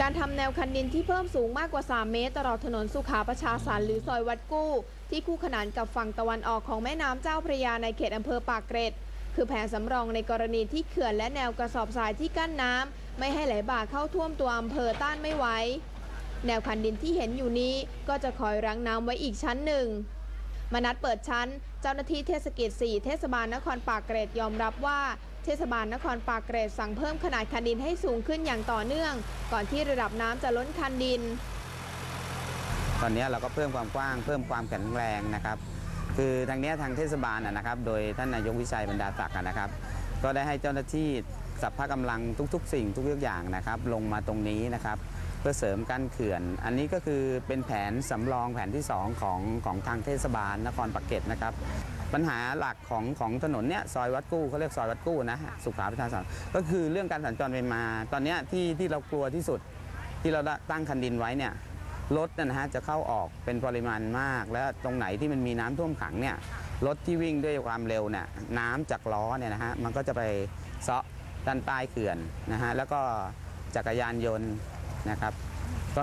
การทำแนวคันดินที่เพิ่มสูงมากกว่า 3 เมตร ตลอดถนนสุขาประชาสรรค์หรือซอยวัดกู้ ที่คู่ขนานกับฝั่งตะวันออกของแม่น้ำเจ้าพระยาในเขตอำเภอปากเกร็ด คือแผนสำรองในกรณีที่เขื่อนและแนวกระสอบทรายที่กั้นน้ำไม่ให้ไหลบ่าเข้าท่วมตัวอำเภอต้านไม่ไหวแนวคันดินที่เห็นอยู่นี้ก็จะคอยรั้งน้ำไว้อีกชั้นหนึ่งมนัดเปิดชั้น เจ้าหน้าที่เทศกิจ 4 เทศบาลนครปากเกร็ดยอมรับว่า เทศบาลนครปากเกร็ดสั่งเพิ่มขนาดคันดินให้สูงขึ้นอย่างต่อเนื่อง ก่อนที่ระดับน้ำจะล้นคันดิน ตอนนี้เราก็เพิ่มความกว้าง เพิ่มความแข็งแรงนะครับ คือทางนี้ทางเทศบาลนะครับ โดยท่านนายกวิชัยบรรดาศักดิ์นะครับ ก็ได้ให้เจ้าหน้าที่สัพพะกำลังทุก ๆ สิ่งทุกๆอย่างนะครับ ลงมาตรงนี้นะครับ พื่อเสริมกั้นเขื่อน อันนี้ก็คือเป็นแผนสำรองแผนที่ 2 ของของทางเทศบาลนครปากเกร็ดนะครับ ปัญหาหลักของของถนนเนี้ยซอยวัดกู้เขาเรียกซอยวัดกู้นะสุขาประชาสรรค์ก็คือเรื่องการสัญจรไปมา ตอนนี้ที่ที่เรากลัวที่สุดที่เราตั้งคันดินไว้เนี่ยรถนะฮะจะเข้าออกเป็นปริมาณมาก แล้วตรงไหนที่มันมีน้ำท่วมขังเนี่ยรถที่วิ่งด้วยความเร็วเนี่ยน้ำจากล้อเนี่ยนะฮะมันก็จะไปเซาะด้านใต้เขื่อนนะฮะแล้วก็จักรยานยนต์ นะครับก็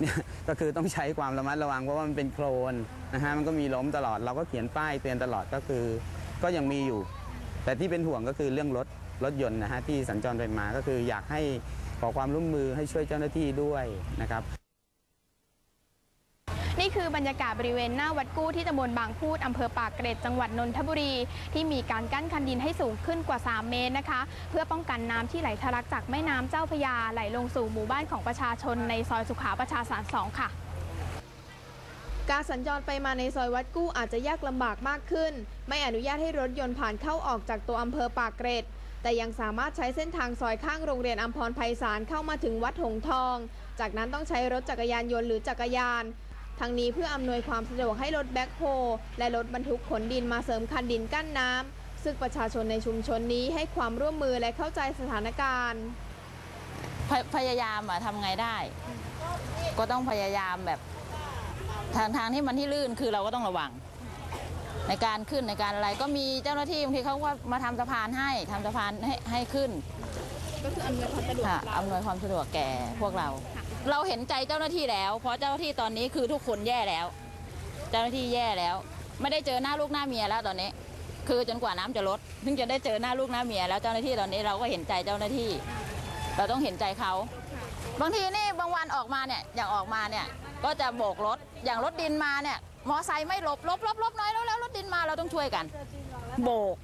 เนี่ยก็คือต้องใช้ความระมัดระวังเพราะว่ามันเป็นโคลนนะฮะมันก็มีล้มตลอดเราก็เขียนป้ายเตือนตลอดก็คือ ก็ยังมีอยู่ แต่ที่เป็นห่วงก็คือเรื่องรถรถยนต์นะฮะที่สัญจรไปมาก็คืออยากให้ขอความร่วมมือให้ช่วยเจ้าหน้าที่ด้วยนะครับ นี่คือบรรยากาศบริเวณหน้าวัดกู้ที่ตำบลบางพูดอำเภอปากเกร็ดจังหวัดนนทบุรี ที่มีการกั้นคันดินให้สูงขึ้นกว่า 3 เมตรนะคะ เพื่อป้องกันน้ำที่ไหลทะลักจากแม่น้ำเจ้าพยาไหลลงสู่หมู่บ้านของประชาชนในซอยสุขาประชาสาร2ค่ะการสัญจรไปมาในซอยวัดกู้อาจจะยากลำบากมากขึ้น ไม่อนุญาตให้รถยนต์ผ่านเข้าออกจากตัวอำเภอปากเกร็ด แต่ยังสามารถใช้เส้นทางซอยข้างโรงเรียนอัมพรไพศาลเข้ามาถึงวัดหงทอง จากนั้นต้องใช้รถจักรยานยนต์หรือจักรยาน ทั้งนี้เพื่ออำนวยความสะดวกให้รถแบ็คโฮและรถบรรทุกขนดินมาเสริมคันดินกั้นน้ำซึ่งประชาชนในชุมชนนี้ให้ความร่วมมือและเข้าใจสถานการณ์พยพยายามอะทำไงได้ ก็ต้องพยายามแบบทางทางที่มันที่ลื่นคือเราก็ต้องระวัง ในการขึ้นในการอะไรก็มีเจ้าหน้าที่บางทีเขาก็มาทำสะพานให้ทำสะพานให้ให้ขึ้น ก็คืออำนวยความสะดวกค่ะอำนวยความสะดวกแก่พวกเรา เราเห็นใจเจ้าหน้าที่แล้ว เพราะเจ้าหน้าที่ตอนนี้คือทุกคนแย่แล้ว เจ้าหน้าที่แย่แล้ว ไม่ได้เจอหน้าลูกหน้าเมียแล้วตอนนี้ คือจนกว่าน้ำจะลดถึงจะได้เจอหน้าลูกหน้าเมีย แล้วเจ้าหน้าที่ตอนนี้เราก็เห็นใจเจ้าหน้าที่ เราต้องเห็นใจเขาบางทีนี่บางวันออกมาเนี่ยอย่างออกมาเนี่ยก็จะโบกรถอย่างรถดินมาเนี่ยมอไซค์ไม่หลบหลบหลบหลบหน้อยแล้วแล้วรถดินมาเราต้องช่วยกัน โบก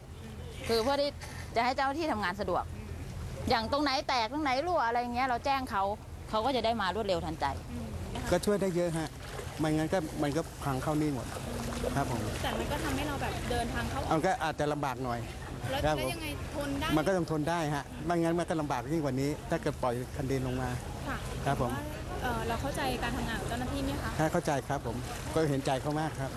คือเพื่อที่จะให้เจ้าหน้าที่ทำงานสะดวก อย่างตรงไหนแตกตรงไหนรั่วอะไรอย่างเงี้ยเราแจ้งเขาเขาก็จะได้มารวดเร็วทันใจ ก็ช่วยได้เยอะฮะไม่งั้นก็มันก็พังเข้านี่หมดครับผมแต่มันก็ทำให้เราแบบเดินทางเข้าอเอาอกก็อาจจะลำบากหน่อย แล้วครับแล้วผมยังไงทนได้มันก็ต้องทนได้ฮะไม่งั้นมันก็ลำบากยิ่งกว่านี้ ถ้าเกิดปล่อยคันดินลงมา ค่ะครับผมเอ่อเราเข้าใจการทำงานของเจ้าหน้าที่ไหมคะ ถ้าเข้าใจครับผมก็เห็นใจเขามากครับ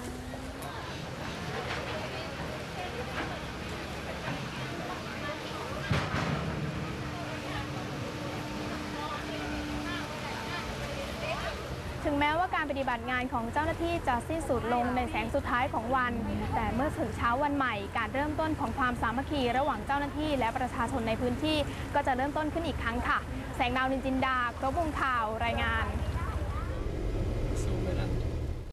ถึงแม้ว่าการปฏิบัติงานของเจ้าหน้าที่จะสิ้นสุดลงในแสงสุดท้ายของวัน แต่เมื่อถึงเช้าวันใหม่ การเริ่มต้นของความสามัคคีระหว่างเจ้าหน้าที่และประชาชนในพื้นที่ ก็จะเริ่มต้นขึ้นอีกครั้งค่ะ แสงดาวนินจินดาครบวงข่าวรายงาน